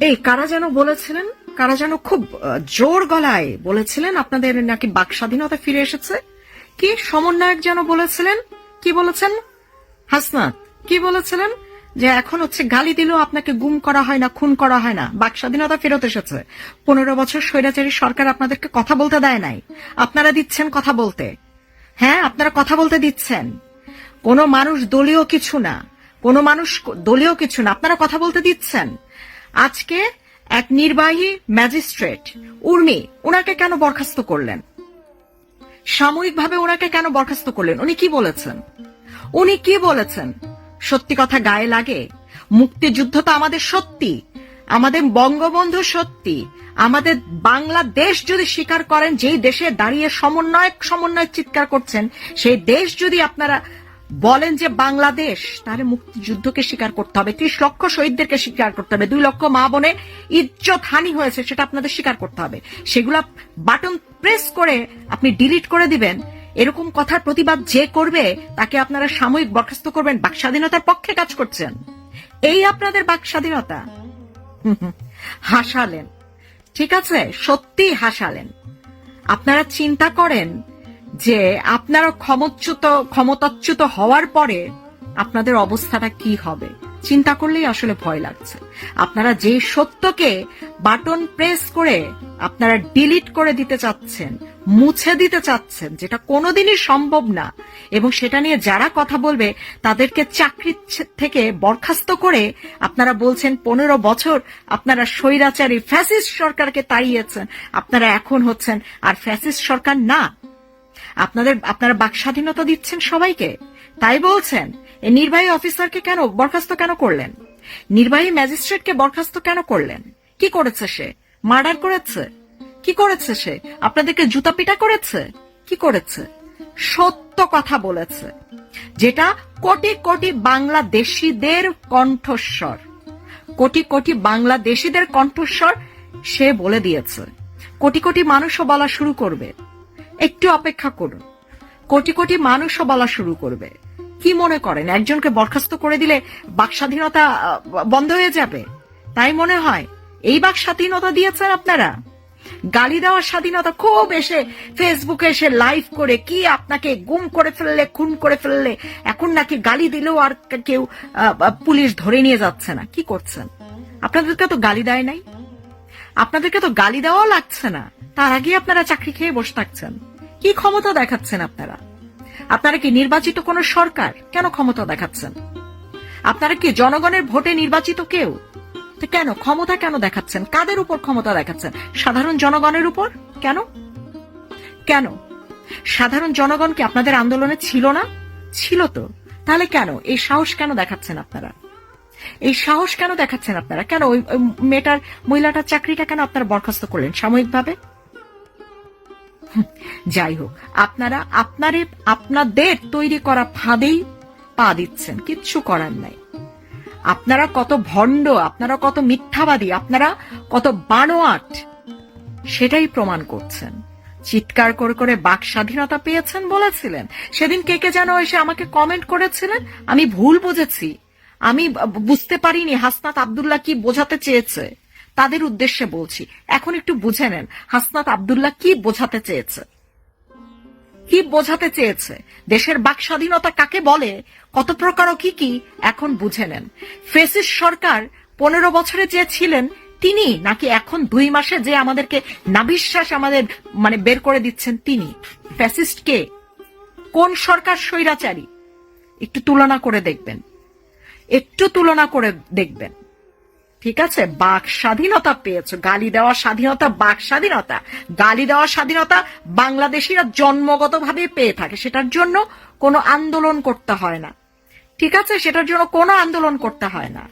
এই, কারা যেন বলেছিলেন, কারা যেন খুব জোর গলায় বলেছিলেন, আপনাদের নাকি বাক স্বাধীনতা ফিরে এসেছে? কি সমন্বয়ক যেন বলেছিলেন? কি বলেছেন? হাসনাত, কি বলেছিলেন? যে এখন হচ্ছে গালি দিলেও আপনাকে গুম করা হয় না, খুন করা হয় না, বাক স্বাধীনতা ফেরত এসেছে। পনেরো বছর স্বৈরাচারী সরকার আপনাদেরকে কথা বলতে দেয় নাই। আপনারা দিচ্ছেন কথা বলতে। হ্যাঁ আপনারা কথা বলতে দিচ্ছেন। কোনো মানুষ দলীয় কিছু না। কোনো মানুষ দলীয় কিছু না। আপনারা কথা বলতে দিচ্ছেন। আজকে এক নির্বাহী ম্যাজিস্ট্রেট, উর্মি, ওনাকে কেন বরখাস্ত করলেন? সাময়িকভাবে ওনাকে কেন বরখাস্ত করলেন? উনি কি বলেছেন? উনি কি বলেছেন? সত্যি কথা গায়ে লাগে? মুক্তিযুদ্ধ তো আমাদের সত্যি। আমাদের বঙ্গবন্ধু সত্যি। আমাদের বাংলাদেশ যদি স্বীকার করেন, যেই দেশে দাঁড়িয়ে সমন্বয়ক সমন্বয় চিৎকার করছেন, সেই দেশ যদি আপনারা বলেন যে বাংলাদেশ, তাহলে মুক্তিযুদ্ধকে স্বীকার করতে হবে। ত্রিশ লক্ষ শহীদদেরকে স্বীকার করতে হবে। দুই লক্ষ মা বোনে ইজ্জত হানি হয়েছে, সেটা আপনাদের স্বীকার করতে হবে। সেগুলা বাটন প্রেস করে আপনি ডিলিট করে দিবেন। এরকম কথার প্রতিবাদ যে করবে, তাকে আপনারা সাময়িক বরখাস্ত করবেন। বাক স্বাধীনতার পক্ষে কাজ করছেন। এই আপনাদের বাক স্বাধীনতা হাসালেন। ঠিক আছে? সত্যি হাসালেন। আপনারা চিন্তা করেন যে আপনারা ক্ষমচ্যুত, ক্ষমতাচ্যুত হওয়ার পরে আপনাদের অবস্থাটা কি হবে? চিন্তা করলেই আসলে ভয় লাগছে। আপনারা যে সত্যকে বাটন প্রেস করে আপনারা ডিলিট করে দিতে চাচ্ছেন, মুছে দিতে চাচ্ছেন, যেটা কোনোদিনই সম্ভব না, এবং সেটা নিয়ে যারা কথা বলবে, তাদেরকে চাকরি থেকে বরখাস্ত করে আপনারা বলছেন, পনেরো বছর আপনারা স্বৈরাচারী ফ্যাসিস্ট সরকারকে তাড়িয়েছেন, আপনারা এখন হচ্ছেন আর ফ্যাসিস্ট সরকার না। আপনাদের, আপনারা বাক স্বাধীনতা দিচ্ছেন সবাইকে? তাই বলছেন এই নির্বাহী অফিসারকে কেন বরখাস্ত কেন করলেন? নির্বাহী ম্যাজিস্ট্রেটকে বরখাস্ত কেন করলেন? কি করেছে সে? মার্ডার করেছে? কি করেছে সে? আপনাদেরকে জুতা পিটা করেছে? কি করেছে? সত্য কথা বলেছে, যেটা কোটি কোটি বাংলাদেশিদের কণ্ঠস্বর। কোটি কোটি বাংলাদেশিদের কণ্ঠস্বর সে বলে দিয়েছে। কোটি কোটি মানুষও বলা শুরু করবে। একটু অপেক্ষা করুন। কোটি কোটি মানুষও বলা শুরু করবে। কি মনে করেন? একজনকে বরখাস্ত করে দিলে বাক স্বাধীনতা বন্ধ হয়ে যাবে? তাই মনে হয়, এই বাক স্বাধীনতা দিয়েছেন আপনারা? গালি দেওয়ার স্বাধীনতা খুব এসে ফেসবুকে এসে লাইভ করে কি আপনাকে গুম করে ফেললে, খুন করে ফেললে, এখন নাকি গালি দিলেও আর কেউ পুলিশ ধরে নিয়ে যাচ্ছে না। কি করছেন? আপনাদেরকে তো গালি দেয় নাই। আপনাদেরকে তো গালি দেওয়াও লাগছে না। তার আগে আপনারা চাকরি খেয়ে বসে থাকছেন। কি ক্ষমতা দেখাচ্ছেন আপনারা? আপনারা কি নির্বাচিত কোন সরকার? কেন ক্ষমতা দেখাচ্ছেন? আপনারা কি জনগণের ভোটে নির্বাচিত কেউ? কেন, ক্ষমতা কেন দেখাচ্ছেন? কাদের উপর ক্ষমতা দেখাচ্ছেন? সাধারণ জনগণের উপর? কেন? কেন? সাধারণ জনগণ কি আপনাদের আন্দোলনে ছিল না? ছিল তো। তাহলে কেন? এই সাহস কেন দেখাচ্ছেন আপনারা? এই সাহস কেন দেখাচ্ছেন আপনারা? কেন ওই মেয়েটার, মহিলাটার চাকরিটা কেন আপনারা বরখাস্ত করলেন সাময়িকভাবে? যাই হোক, আপনারা আপনারে, আপনাদের তৈরি করা ফাঁদেই পা দিচ্ছেন, কিচ্ছু করার নাই। আপনারা কত ভণ্ড, আপনারা কত মিথ্যাবাদী, আপনারা কত বানোয়াট, সেটাই প্রমাণ করছেন। চিৎকার করে করে বাক স্বাধীনতা পেয়েছেন বলেছিলেন। সেদিন কে কে যেন এসে আমাকে কমেন্ট করেছিলেন, আমি ভুল বুঝেছি। আমি বুঝতে পারিনি, হাসনাত আব্দুল্লাহ কি বোঝাতে চেয়েছে। তাদের উদ্দেশ্যে বলছি, এখন একটু বুঝে নেন, হাসনাত আব্দুল্লাহ কি বোঝাতে চেয়েছে? কি বোঝাতে চেয়েছে? দেশের বাক স্বাধীনতা কাকে বলে? কত প্রকার কি কি? এখন বুঝে নেন। ফেসিস সরকার পনেরো বছরে যে ছিলেন, তিনি নাকি এখন দুই মাসে যে আমাদেরকে নাবিশ্বাস আমাদের মানে বের করে দিচ্ছেন তিনি? ফ্যাসিস্ট কে? কোন সরকার স্বৈরাচারী? একটু তুলনা করে দেখবেন। একটু তুলনা করে দেখবেন। ঠিক আছে? বাক স্বাধীনতা পেয়েছ। গালি দেওয়ার স্বাধীনতা, বাক স্বাধীনতা। গালি দেওয়ার স্বাধীনতা বাংলাদেশিরা জন্মগতভাবে পেয়ে থাকে। সেটার জন্য কোনো আন্দোলন করতে হয় না। ঠিক আছে? সেটার জন্য কোনো আন্দোলন করতে হয় না।